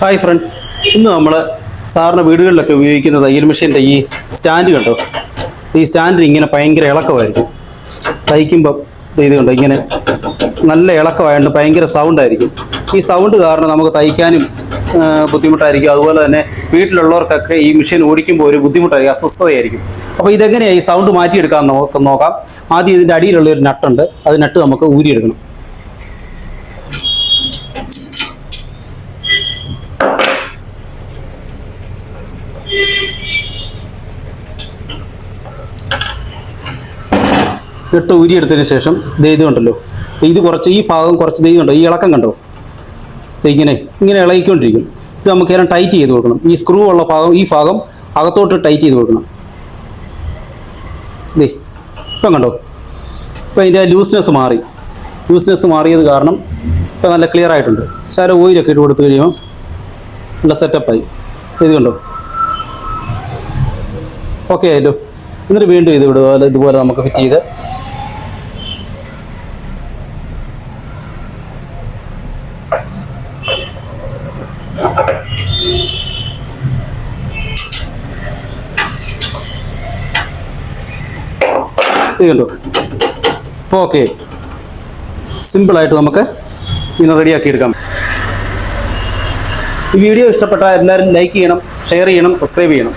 Hi friends ഇന്ന് നമ്മൾ സാറിന് വീടുകളിലൊക്കെ ഉപയോഗിക്കുന്ന തയ്യൽ മെഷീന്റെ ഈ സ്റ്റാൻഡ് കണ്ടോ? ഈ സ്റ്റാൻഡിന് ഇങ്ങനെ ഭയങ്കര ഇളക്കമായിരിക്കും. തയ്ക്കുമ്പം ഇത് കണ്ടോ? ഇങ്ങനെ നല്ല ഇളക്കമായതുകൊണ്ട് ഭയങ്കര സൗണ്ട് ആയിരിക്കും. ഈ സൗണ്ട് കാരണം നമുക്ക് തയ്ക്കാനും ബുദ്ധിമുട്ടായിരിക്കും. അതുപോലെ തന്നെ വീട്ടിലുള്ളവർക്കൊക്കെ ഈ മെഷീൻ ഓടിക്കുമ്പോൾ ഒരു ബുദ്ധിമുട്ടായിരിക്കും അസ്വസ്ഥതയായിരിക്കും. അപ്പോൾ ഇതെങ്ങനെയാണ് ഈ സൗണ്ട് മാറ്റിയെടുക്കാൻ നോക്കാം. ആദ്യം ഇതിന്റെ അടിയിലുള്ള ഒരു നട്ടുണ്ട്. അത് നട്ട് നമുക്ക് ഊരിയെടുക്കണം. ഇട്ട് ഉരിയെടുത്തതിന് ശേഷം ദേ ഇത് കണ്ടല്ലോ. ഇത് കുറച്ച് ഈ ഭാഗം കുറച്ച് ദേ ഇത് കണ്ടോ? ഈ ഇളക്കം കണ്ടോ? ഇങ്ങനെ ഇങ്ങനെ ഇളകിക്കൊണ്ടിരിക്കും. ഇത് നമുക്ക് ഏറെ ടൈറ്റ് ചെയ്ത് കൊടുക്കണം. ഈ സ്ക്രൂ ഉള്ള ഭാഗം ഈ ഭാഗം അകത്തോട്ട് ടൈറ്റ് ചെയ്ത് കൊടുക്കണം. ദേ ഇപ്പം കണ്ടോ? ഇപ്പം അതിന്റെ ലൂസ്നെസ് മാറി. ലൂസ്നെസ് മാറിയത് കാരണം ഇപ്പം നല്ല ക്ലിയർ ആയിട്ടുണ്ട്. ശാല ഓയിലൊക്കെ ഇട്ട് കൊടുത്തു കഴിയുമ്പോൾ നല്ല സെറ്റപ്പായി ഇത് കണ്ടോ? ഓക്കെ ആയല്ലോ എന്നിട്ട് വീണ്ടും ഇത് ഇതുപോലെ നമുക്ക് ഫിറ്റ് ചെയ്ത് ഇത് കണ്ടോ? അപ്പോൾ ഓക്കെ സിമ്പിളായിട്ട് നമുക്ക് ഇന്ന് റെഡിയാക്കി എടുക്കാം. ഈ വീഡിയോ ഇഷ്ടപ്പെട്ടാൽ എല്ലാവരും ലൈക്ക് ചെയ്യണം ഷെയർ ചെയ്യണം സബ്സ്ക്രൈബ് ചെയ്യണം.